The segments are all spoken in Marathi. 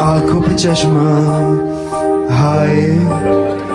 Akıp çeşme. Hayır.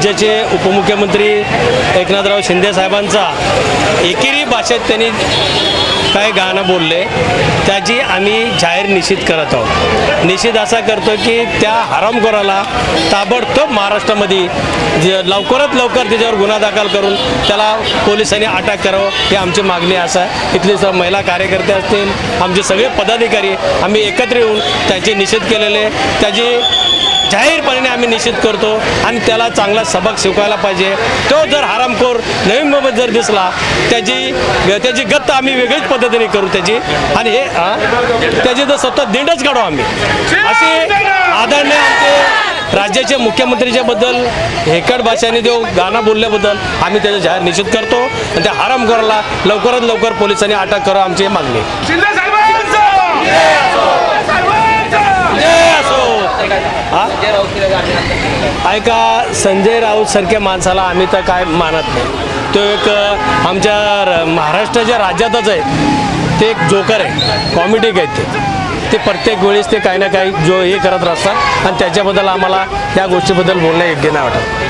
राज्याचे उपमुख्यमंत्री एकनाथराव शिंदे साहेबांचा एकेरी भाषेत त्यांनी काय गाणं बोलले त्याची आम्ही जाहीर निषेध करत आहोत. निषेध असा करतो की त्या हरामखोराला ताबडतोब महाराष्ट्रामध्ये जे लवकरात लवकर त्याच्यावर गुन्हा दाखल करून त्याला पोलिसांनी अटक करावं ही आमची मागणी असं. आहे इथले सर्व महिला कार्यकर्ते असतील आमचे सगळे पदाधिकारी आम्ही एकत्र येऊन त्याचे निषेध केलेले त्याची जाहीरपणे आम्ही निषेध करतो आणि त्याला चांगला सबक शिकवायला पाहिजे. तो जर हरामखोर नवीन मोबाईल जर दिसला त्याची त्याची गत्त आम्ही वेगळीच पद्धतीने करू त्याची. आणि हे त्याची तर स्वतः दिंडच काढू आम्ही. असे आदरणीय आमचे राज्याचे मुख्यमंत्रीच्या बद्दल हेकड भाषाने देऊ गाणं बोलल्याबद्दल आम्ही त्याचा जाहीर निषेध करतो. आणि त्या हरामखोराला लवकरात लवकर पोलिसांनी अटक करा आमची मागणी आहे. जय असो हा? ऐका संजय राऊत सारख्या माणसाला आम्ही तर काय मानत नाही. तो एक आमच्या महाराष्ट्राच्या राज्यातच आहे. ते एक जोकर आहे. कॉमेडिक आहेत ते. ते प्रत्येक वेळेस ते काही ना काही जो हे करत असतात आणि त्याच्याबद्दल आम्हाला या गोष्टीबद्दल बोलणं योग्य नाही वाटत.